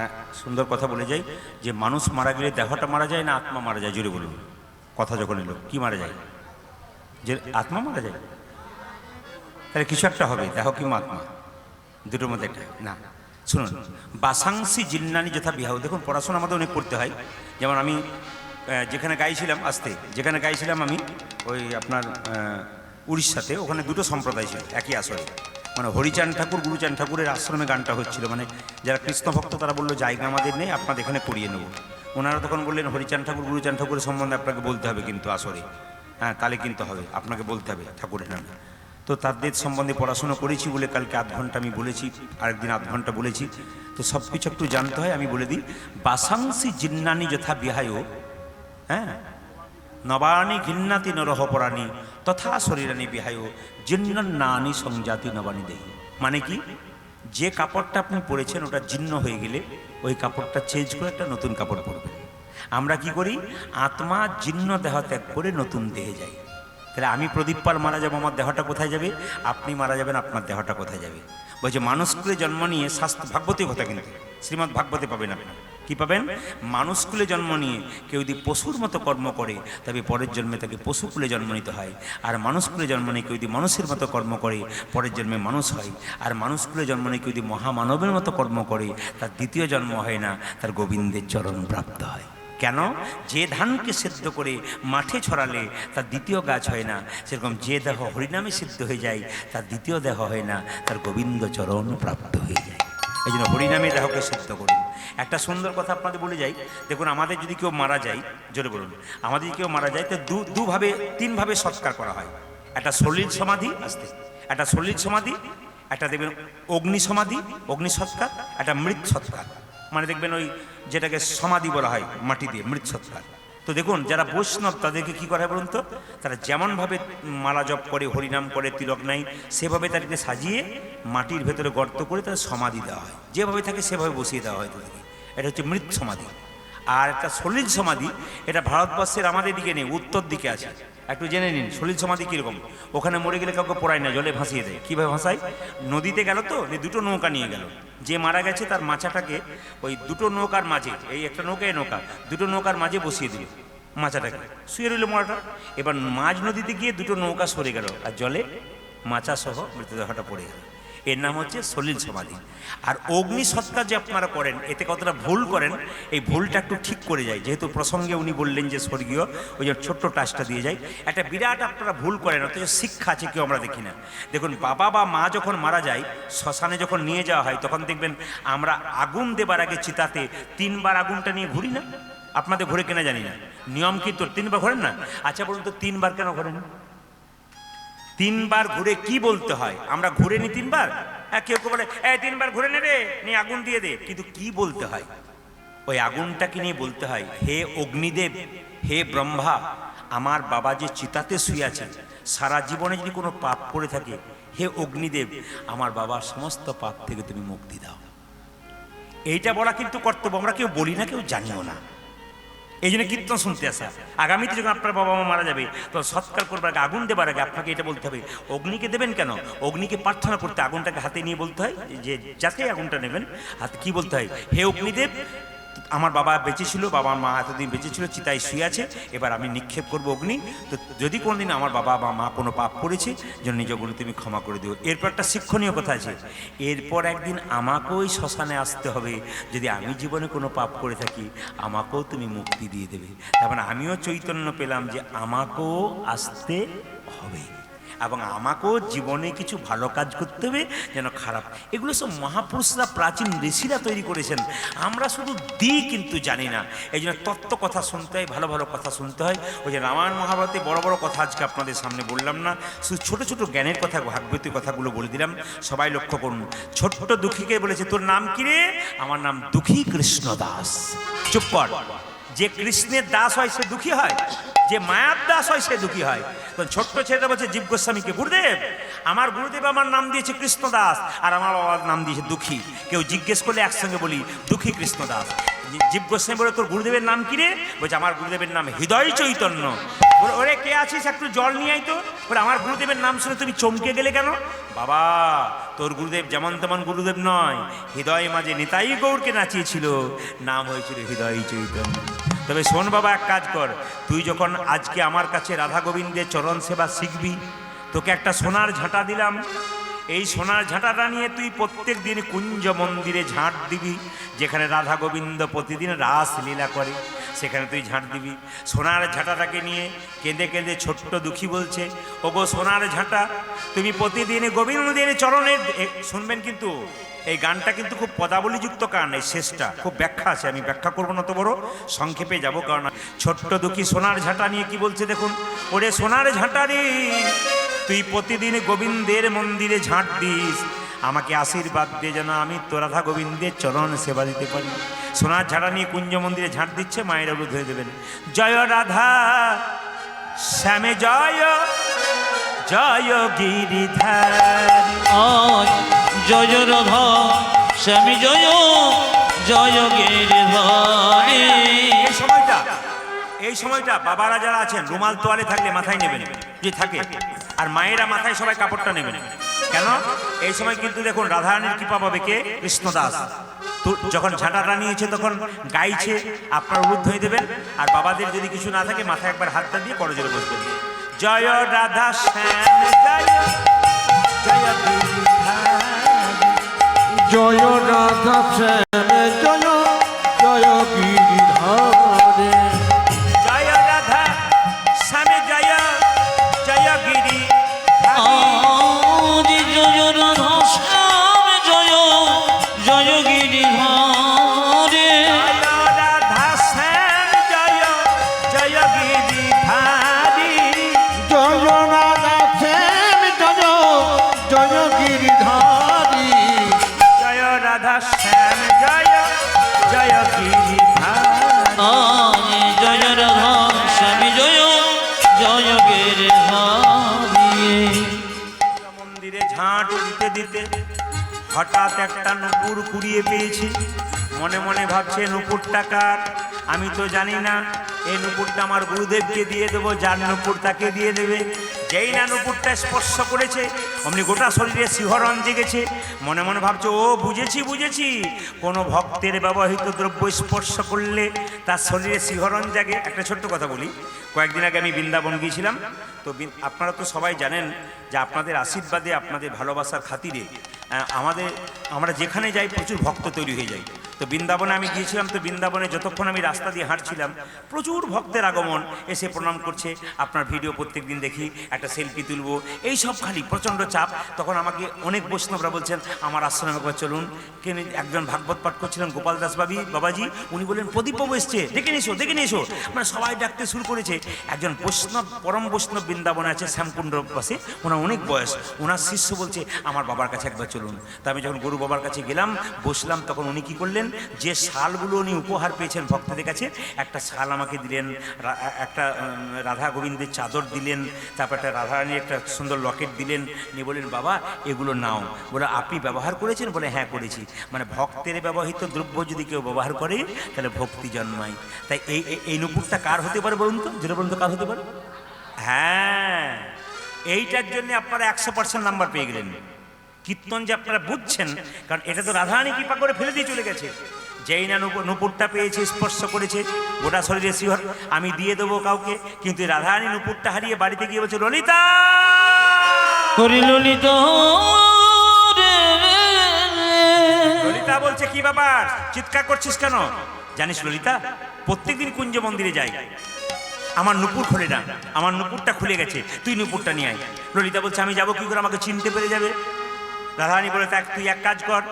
হ্যাঁ সুন্দর কথা বলে যাই, যে মানুষ মারা গেলে দেহটা মারা যায় না আত্মা মারা যায়? জোরে বলুন। কথা যখন এলো, কি মারা যায়? যে আত্মা মারা যায়? তাহলে কিছু একটা হবে, দেহ কিংবা আত্মা? দুটোর মধ্যে একটা, না। শুনুন, বাসাংসি জিন্নানি যথা বিহাও দেখুন, পড়াশোনা আমাদের অনেক করতে হয়। যেমন আমি যেখানে গাইছিলাম আসতে, যেখানে গাইছিলাম আমি, ওই আপনার উড়িষ্যাতে, ওখানে দুটো সম্প্রদায় ছিল, একই আসরে। মানে হরিচান ঠাকুর গুরুচান ঠাকুরের আশ্রমে গানটা হচ্ছিল। মানে যারা কৃষ্ণ ভক্ত, তারা বলল, জায়গা আমাদের নেই আপনাদের এখানে করিয়ে নেব। ওনারা তখন বললেন হরিচান ঠাকুর গুরুচান ঠাকুরের সম্বন্ধে আপনাকে বলতে হবে কিন্তু আসরে। হ্যাঁ তাহলে কিন্তু হবে, আপনাকে বলতে হবে ঠাকুরের নামে। তো তাদের সম্বন্ধে পড়াশোনা করেছি বলে কালকে আধ ঘণ্টা আমি বলেছি, আরেকদিন আধ ঘণ্টা বলেছি। তো সব কিছু একটু জানতে হয়, আমি বলে দিই, বাসাংসি জিন্নানি যথা বিহায় হ্যাঁ? নবানি ঘিন্নাতি নরহপরাণী তথা শরীরানি বিহায় জিন্নানি সংজাতি নবানি দেহি। মানে কি? যে কাপড়টা আপনি পরেছেন, ওটা জীর্ণ হয়ে গেলে ওই কাপড়টা চেঞ্জ করে একটা নতুন কাপড় পরবেন। আমরা কি করি? আত্মা জীর্ণ দেহ ত্যাগ করে নতুন দেহে যাই। তাহলে আমি প্রদীপ পাল মারা যাব, আমার দেহটা কোথায় যাবে? আপনি মারা যাবেন, আপনার দেহটা কোথায় যাবে? বলছে মানুষকুলে জন্ম নিয়ে স্বাস্থ্য ভাগবতী কথা কিন্তু শ্রীমৎ ভাগবতে পাবেন আপনি। কি পাবেন? মানুষকুলে জন্ম নিয়ে কেউ যদি পশুর মতো কর্ম করে, তবে পরের জন্মে তাকে পশু পশুকুলে জন্ম নিতে হয়। আর মানুষ মানুষকুলে জন্ম নিয়ে কেউ যদি মানুষের মতো কর্ম করে, পরের জন্মে মানুষ হয়। আর মানুষকুলে জন্ম নিয়ে কেউ যদি মহামানবের মতো কর্ম করে, তার দ্বিতীয় জন্ম হয় না, তার গোবিন্দের চরণ প্রাপ্ত হয়। কেন? যে ধানকে সিদ্ধ করে মাঠে ছড়ালে তার দ্বিতীয় গাছ হয় না। সেরকম যে দেহ হরিনামে সিদ্ধ হয়ে যায়, তার দ্বিতীয় দেহ হয় না, তার গোবিন্দ চরণ প্রাপ্ত হয়ে যায়। এই জন্য হরিনামে দেহকে সিদ্ধ করুন। একটা সুন্দর কথা আপনাদের বলে যাই। দেখুন, আমাদের যদি কেউ মারা যায়, জোরে বলুন, আমাদের যদি কেউ মারা যায়, তো দু, দুভাবে, তিনভাবে সৎকার করা হয়। একটা সলিল সমাধি, আসতে। একটা সলিল সমাধি, একটা দেখবেন অগ্নি সমাধি, অগ্নি সৎকার, একটা মৃত সৎকার। মানে দেখবেন ওই যেটাকে সমাধি বলা হয় মাটি দিয়ে, মৃত সৎকার। তো দেখুন, যারা বৈষ্ণব, তাদেরকে কি করা হয় বলুন তো? তারা যেমনভাবে মালা জপ করে, হরিনাম করে, তিলক নাই, সেভাবে তাদেরকে সাজিয়ে মাটির ভেতরে গর্ত করে তাদের সমাধি দেওয়া হয়। যেভাবে থাকে, সেভাবে বসিয়ে দেওয়া হয় তাদেরকে। এটা হচ্ছে মৃত সমাধি। আর একটা সলিল সমাধি, এটা ভারতবর্ষের আমাদের দিকে নেই, উত্তর দিকে আছে। একটু জেনে নিন, সলিল সমাধি কীরকম? ওখানে মরে গেলে কাউকে পড়ায় না, জলে ভাসিয়ে দেয়। কীভাবে ভাসায়? নদীতে গেল তো, যে দুটো নৌকা নিয়ে গেল। যে মারা গেছে তার মাছাটাকে ওই দুটো নৌকার মাঝে, এই একটা নৌকায় নৌকা, দুটো নৌকার মাঝে বসিয়ে দিল মাছাটাকে শুয়ে রইল মরাটা। এবার মাঝ নদীতে গিয়ে দুটো নৌকা সরে গেল, আর জলে মাচা সহ মৃতদেহটা পড়ে গেল। এর নাম হচ্ছে সলিল সমাধি। আর অগ্নি সৎকার যে আপনারা করেন, এতে কতটা ভুল করেন, এই ভুলটা একটু ঠিক করে যায়। যেহেতু প্রসঙ্গে উনি বললেন যে স্বর্গীয়, ওই যে ছোট্ট টাচটা দিয়ে যায়। একটা বিরাট আপনারা ভুল করেন, অথচ শিক্ষা আছে কেউ আমরা দেখি না। দেখুন, বাবা বা মা যখন মারা যায়, শ্মশানে যখন নিয়ে যাওয়া হয়, তখন দেখবেন আমরা আগুন দেবার আগে চিতাতে তিনবার আগুনটা নিয়ে ঘুরি না? আপনাদের ঘুরে কেনা জানি না। নিয়ম কি তোর তিনবার ঘোরেন না? আচ্ছা বলুন তো, তিনবার কেন ঘোরেন? তিনবার ঘুরে কি বলতে হয়? আমরা ঘুরে নি তিনবার? হ্যাঁ কেউ কেউ বলে, এই, তিনবার ঘুরে নেবে নিয়ে আগুন দিয়ে দে। কিন্তু কি বলতে হয়? ওই আগুনটাকে নিয়ে বলতে হয়, হে অগ্নিদেব, হে ব্রহ্মা, আমার বাবা যে চিতাতে শুয়ে আছে, সারা জীবনে যদি কোনো পাপ করে থাকে, হে অগ্নিদেব, আমার বাবার সমস্ত পাপ থেকে তুমি মুক্তি দাও। এইটা বলা কিন্তু কর্তব্য। আমরা কেউ বলি না, কেউ জানিও না। এই জন্য কীর্তন শুনতে আসা। আগামীতে যখন আপনার বাবা মা মারা যাবে তখন সৎকার করবার আগে আগুন দেবার আগে আপনাকে এটা বলতে হবে, অগ্নিকে দেবেন কেন? অগ্নিকে প্রার্থনা করতে আগুনটাকে হাতে নিয়ে বলতে হয়, যে যাতে আগুনটা নেবেন, হাতে কি বলতে হয়? হে অগ্নিদেব আমার বাবা বেঁচে ছিল, বাবা মা এতদিন বেঁচে ছিল, চিতায় শুয়ে আছে। এবার আমি নিক্ষেপ করব অগ্নি। তো যদি কোনোদিন আমার বাবা বা মা কোনো পাপ করেছে, যেন নিজগুলো তুমি ক্ষমা করে দিও। এরপর একটা শিক্ষণীয় কথা আছে। এরপর একদিন আমাকেও শ্মশানে আসতে হবে। যদি আমি জীবনে কোনো পাপ করে থাকি, আমাকেও তুমি মুক্তি দিয়ে দেবে। তার মানে আমিও চৈতন্য পেলাম যে আমাকেও আসতে হবে। এবং আমাকেও জীবনে কিছু ভালো কাজ করতে হবে যেন খারাপ। এগুলো সব মহাপুরুষরা, প্রাচীন ঋষিরা তৈরি করেছেন। আমরা শুধু দিই কিন্তু জানি না। এই জন্য তত্ত্ব কথা শুনতে হয়, ভালো ভালো কথা শুনতে হয়। ওই যে রামায়ণ মহাভারতে বড় বড় কথা আজকে আপনাদের সামনে বললাম না। শুধু ছোটো ছোটো জ্ঞানের কথা, ভাগবতী কথাগুলো বলে দিলাম। সবাই লক্ষ্য করুন। ছোট ছোট্ট দুঃখীকে বলেছে, তোর নাম কি রে? আমার নাম দুঃখী কৃষ্ণ দাস চুপ কর। যে কৃষ্ণের দাস হয়, সে দুঃখী হয়। যে মায়ার দাস হয় সে দুঃখী হয়। ছোট্ট ছেলেটা বলছে জীব গোস্বামীকে গুরুদেব আমার গুরুদেব আমার নাম দিয়েছে কৃষ্ণ দাস আর আমার বাবার নাম দিয়েছে দুঃখী। কেউ জিজ্ঞেস করলে একসঙ্গে বলি দুঃখী কৃষ্ণ দাস জীব গোস্বামী বলে তোর গুরুদেবের নাম কি রে? বলছে আমার গুরুদেবের নাম হৃদয় চৈতন্য। বলে, ওরে কে আছিস? একটু জল নিয়ে আয় তো। বলে আমার গুরুদেবের নাম শুনে তুমি চমকে গেলে কেন? বাবা তোর গুরুদেব যেমন তেমন গুরুদেব নয় হৃদয় মাঝে নিতাই গৌরকে নাচিয়েছিল নাম হয়েছিল হৃদয় চৈতন্য। তবে শোন বাবা, এক কাজ কর। তুই যখন আজকে আমার কাছে রাধা গোবিন্দের চরণ সেবা শিখবি, তোকে একটা সোনার ঝাঁটা দিলাম। এই সোনার ঝাঁটাটা নিয়ে তুই প্রত্যেক দিন কুঞ্জ মন্দিরে ঝাঁট দিবি, যেখানে রাধা গোবিন্দ প্রতিদিন রাস লীলা করে, সেখানে তুই ঝাঁট দিবি। সোনার ঝাঁটাটাকে নিয়ে কেঁদে কেঁদে ছোট্ট দুঃখী বলছে, ওগো সোনার ঝাঁটা, তুমি প্রতিদিন গোবিন্দের চরণের শুনবেন কিন্তু এই গানটা কিন্তু খুব পদাবলীযুক্ত গান এই শেষটা। খুব ব্যাখ্যা আছে, আমি ব্যাখ্যা করব না তো বড়, সংক্ষেপে যাব কারণ ছোট্ট দুঃখী সোনার ঝাঁটা নিয়ে কি বলছে দেখুন। ওরে সোনার ঝাঁটা রে, তুই প্রতিদিন গোবিন্দের মন্দিরে ঝাঁট দিস। আমাকে আশীর্বাদ দিয়ে যেন আমি তো রাধা গোবিন্দের চরণ সেবা দিতে পারি। সোনার ঝাঁটা নিয়ে কুঞ্জ মন্দিরে ঝাঁট দিচ্ছে, মায়ের অবরোধ হয়ে দেবেন। জয় রাধা, শ্যামে জয় জয় গিরিধার। জয় রাধা, স্বামী জয় জয় গিরিধারী। এই সময়টা এই সময়টা বাবারা যারা আছেন, রুমাল তোয়ালে থাকলে মাথায় নেবেন, যে থাকে, আর মায়েরা মাথায় সবাই কাপড়টা নেবেন। কেন? এই সময় কিন্তু দেখুন, রাধারানীর কৃপা পাবে কে? কৃষ্ণদাস। যখন ঝাঁটাটা নিয়েছে তখন গাইছে, আপনার উলুদ্ধ হয়ে দেবেন, আর বাবাদের যদি কিছু না থাকে, মাথায় একবার হাতটা দিয়ে করজোরে বসবেন। জয় রাধা জয়। জয় রাধা হঠাৎ একটা নুপুর কুড়িয়ে পেয়েছি। মনে মনে ভাবছে, নুপুরটা কার? আমি তো জানি না। এই নুপুরটা আমার গুরুদেবকে দিয়ে দেবো, যার নুপুর তাকে দিয়ে দেবে। যেই না নুপুরটা স্পর্শ করেছে, অমনি গোটা শরীরে শিহরণ জেগেছে। মনে মনে ভাবছে, ও, বুঝেছি বুঝেছি। কোনো ভক্তের ব্যবহৃত দ্রব্য স্পর্শ করলে তার শরীরে শিহরণ জাগে। একটা ছোট্ট কথা বলি। কয়েকদিন আগে আমি বৃন্দাবন গিয়েছিলাম। তো আপনারা তো সবাই জানেন যে আপনাদের আশীর্বাদে, আপনাদের ভালোবাসার খাতিরে আমাদের আমরা যেখানে যাই প্রচুর ভক্ত তৈরি হয়ে যায়। তো বৃন্দাবনে আমি গিয়েছিলাম, তো বৃন্দাবনে যতক্ষণ আমি রাস্তা দিয়ে হাঁটছিলাম, প্রচুর ভক্তের আগমন এসে প্রণাম করছে। আপনার ভিডিও প্রত্যেক দিন দেখি, একটা সেলফি তুলবো। এই সব খালি প্রচণ্ড চাপ। তখন আমাকে অনেক বৈষ্ণবরা বলছেন, আমার আশ্রমে একবার চলুন। কেন একজন ভাগবত পাঠ করছিলেন, গোপাল দাসবাবি বাবাজি, উনি বললেন প্রদীপবাবু এসছে, দেখে নিয়েছো দেখে নিয়েছো মানে সবাই ডাকতে শুরু করেছে। একজন বৈষ্ণব, পরম বৈষ্ণব বৃন্দাবনে আছে, শ্যামকুণ্ড পাশে ওনার অনেক বয়স। ওনার শিষ্য বলছে, আমার বাবার কাছে একবার চলুন। তা আমি যখন গরু বাবার কাছে গেলাম, বসলাম, তখন উনি কী করলেন? যে শালগুলো উনি উপহার পেয়েছেন ভক্তদের কাছে, একটা শাল আমাকে দিলেন একটা রাধা গোবিন্দের চাদর দিলেন, তারপর একটা রাধারানীর একটা সুন্দর লকেট দিলেন, নিয়ে বললেন, বাবা, এগুলো নাও। বলে, আপনি ব্যবহার করেছেন? বলে হ্যাঁ করেছি। মানে ভক্তের ব্যবহৃত দ্রব্য যদি কেউ ব্যবহার করে, তাহলে ভক্তি জন্মায়। তাই এই, এই- নুপুরটা কার হতে পারে বলুন তো? যেটা বলুন তো, কার হতে পারে? হ্যাঁ। এইটার জন্য আপনারা একশো পার্সেন্ট নাম্বার পেয়ে গেলেন। কীর্তন যে আপনারা বুঝছেন কারণ এটা তো রাধারানী কৃপা করে ফেলে দিয়ে চলে গেছে। যেই না নুপুর নুপুরটা পেয়েছে স্পর্শ করেছে গোটা শরীরে শিহর আমি দিয়ে দেবো কাউকে কিন্তু রাধারানী নুপুরটা হারিয়ে বাড়িতে গিয়ে বলছে ললিতা! হরি ললিত ললিতা বলছে কি ব্যাপার? চিৎকার করছিস কেন? জানিস ললিতা প্রত্যেকদিন কুঞ্জ মন্দিরে যাই। আমার নুপুর খোলে না আমার নুপুরটা খুলে গেছে তুই নুপুরটা নিয়ে আয়। ললিতা বলছে আমি যাব কি করে? আমাকে চিনতে পেরে যাবে। রাধারানী বলে দেখ তুই এক কাজ কর।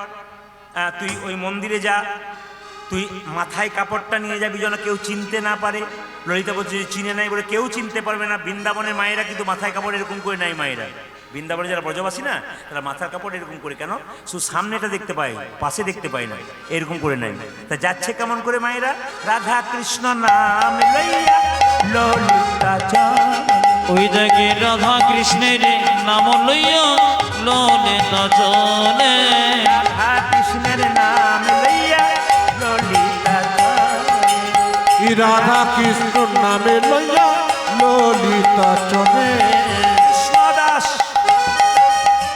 তুই ওই মন্দিরে যা। তুই মাথায় কাপড়টা নিয়ে যাবি যেন কেউ চিনতে না পারে। ললিতা বলছে চিনে নাই বলে কেউ চিনতে পারবে না। বৃন্দাবনের মায়েরা কিন্তু মাথায় কাপড় এরকম করে নাই মায়েরা। বৃন্দাবনে যারা ব্রজবাসী না, তারা মাথার কাপড় এরকম করে কেন? শুধু সামনেটা দেখতে পায়, পাশে দেখতে পায় না, এরকম করে নাই তা যাচ্ছে কেমন করে মায়েরা? রাধা কৃষ্ণ নাম লইয়া ওই দেখে রাধা কৃষ্ণের নাম লইয়া ললিতা রাধা কৃষ্ণের নাম লইয়া ললিতা চলে। রাধা কৃষ্ণ নামে লইয়া ললিতা চলে। কৃষ্ণ দাস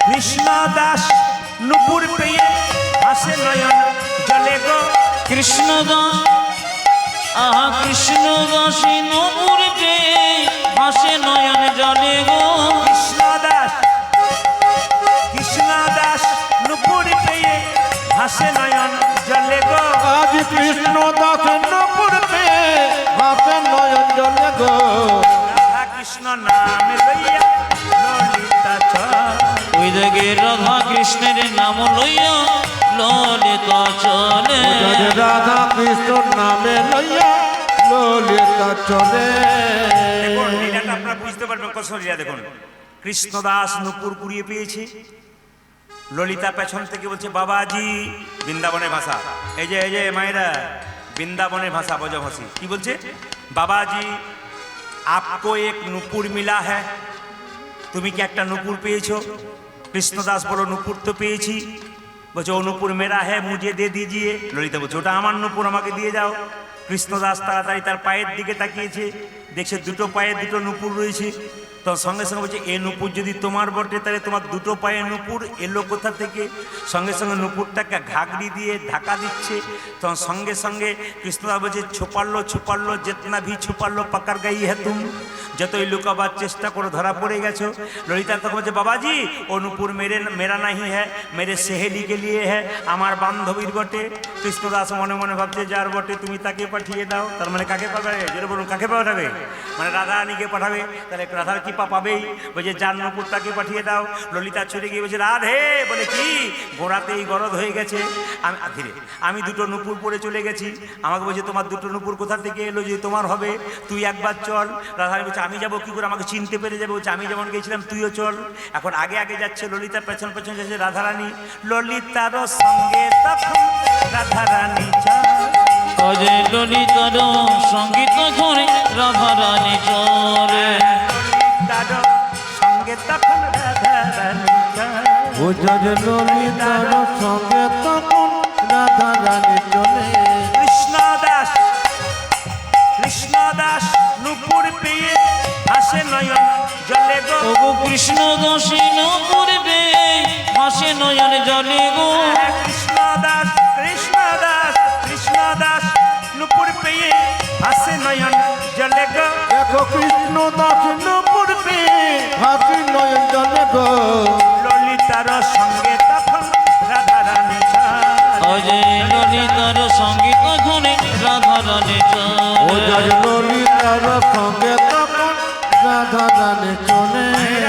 কৃষ্ণ দাস নুপুর পেয়ে হাসে নয়ন জলে গো। কৃষ্ণ দাস আহা কৃষ্ণ দাসী নপুরতে হাসে নয়ন জলে গো। আজ কৃষ্ণ দাস নপুরতে হাতে নয়ন জলে গো। রাধা কৃষ্ণ নাম লইয়া ললিতা চলে। ওই দেখে রাধা কৃষ্ণের নাম লইয়া ললিতা চলে। রাধা কৃষ্ণ নামে লইয়া ললিতা চলে। দেখুন আপনারা বুঝতে পারবেন কত দেখুন। কৃষ্ণদাস নুপুর কুড়িয়ে পেয়েছে। ললিতা পেছন থেকে বলছে, বাবাজি, বৃন্দাবনের ভাষা। এই যে এই যে, মায়েরা, বৃন্দাবনের ভাষা বজভাষী কি বলছে? বাবাজি, আপকো এক নুপুর মিলা হ্যাঁ। তুমি কি একটা নুপুর পেয়েছ? কৃষ্ণদাস বলো, নুপুর তো পেয়েছি। বলছে, ও নুপুর মেরা হ্যাঁ মুঝে দিয়ে দিজিয়ে। ললিতা বলছে, ওটা আমার নুপুর, আমাকে দিয়ে যাও। কৃষ্ণদাস তাড়াতাড়ি তার পায়ের দিকে তাকিয়েছে, দেখছে দুটো পায়ে দুটো নুপুর রয়েছে। তো সঙ্গে সঙ্গে বলছে, এ নুপুর যদি তোমার বটে, তাহলে তোমার দুটো পায়ে নুপুর, এলো কোথা থেকে? সঙ্গে সঙ্গে নুপুরটাকে ঘাগড়ি দিয়ে ঢাকা দিচ্ছে। তখন সঙ্গে সঙ্গে কৃষ্ণদা বলছে ছুপাল্লো ছুপাল্লো যেতনা ভি ছুপাল্লো পাকার গাই হ্যাঁ তুম। যতই লুকাবার চেষ্টা করে, ধরা পড়ে গেছো। ললিতা তখন বলছে, বাবাজি অনুপুর মেরে, মেরা নাহি হ্যাঁ মেরে সেহেলি কে লিয়ে হ্যাঁ আমার বান্ধবীর বটে। কৃষ্ণদাস মনে মনে ভাবছে, যার বটে, তুমি তাকে পাঠিয়ে দাও। তার মানে কাকে পাঠাবে? যেটা বলুন, কাকে পাঠাবে? মানে রাধা রানীকে পাঠাবে? তাহলে রাধার কৃপা পাবেই। বলছে, যার নুপুর তাকে পাঠিয়ে দাও। ললিতা ছুটে গিয়ে বলছে, রাধে। বলে, কি? গোড়াতেই গরদ হয়ে গেছে। আমি ধীরে, আমি দুটো নুপুর পরে চলে গেছি। আমাকে বলছে, তোমার দুটো নুপুর কোথা থেকে এলো যে তোমার হবে? তুই একবার চল। রাধারানী বলছে, আমি যাব কি করে? আমাকে চিনতে পেরে যাবে। বলছে, আমি যেমন গেছিলাম, তুইও চল। এখন আগে আগে যাচ্ছে ললিতা, পেছন পেছন যাচ্ছে রাধারানী ললিতার সঙ্গে তখন রাধারানী চল। ললিতার সংগীত ঘরে রাধা রানী চলে। সঙ্গে তখন যাদের ললিতার সঙ্গে তখন রাধা রানী চলে কৃষ্ণ দাস কৃষ্ণ দাস নুপুর পেয়ে হাসে নয়ন জলে গো। ওগো কৃষ্ণ দাসী নপুরবে হাসে নয়ন জলে গো। কৃষ্ণ দাস কৃষ্ণ রানী ও যাদের ললিতার সঙ্গে তখন রাধা রানী চলে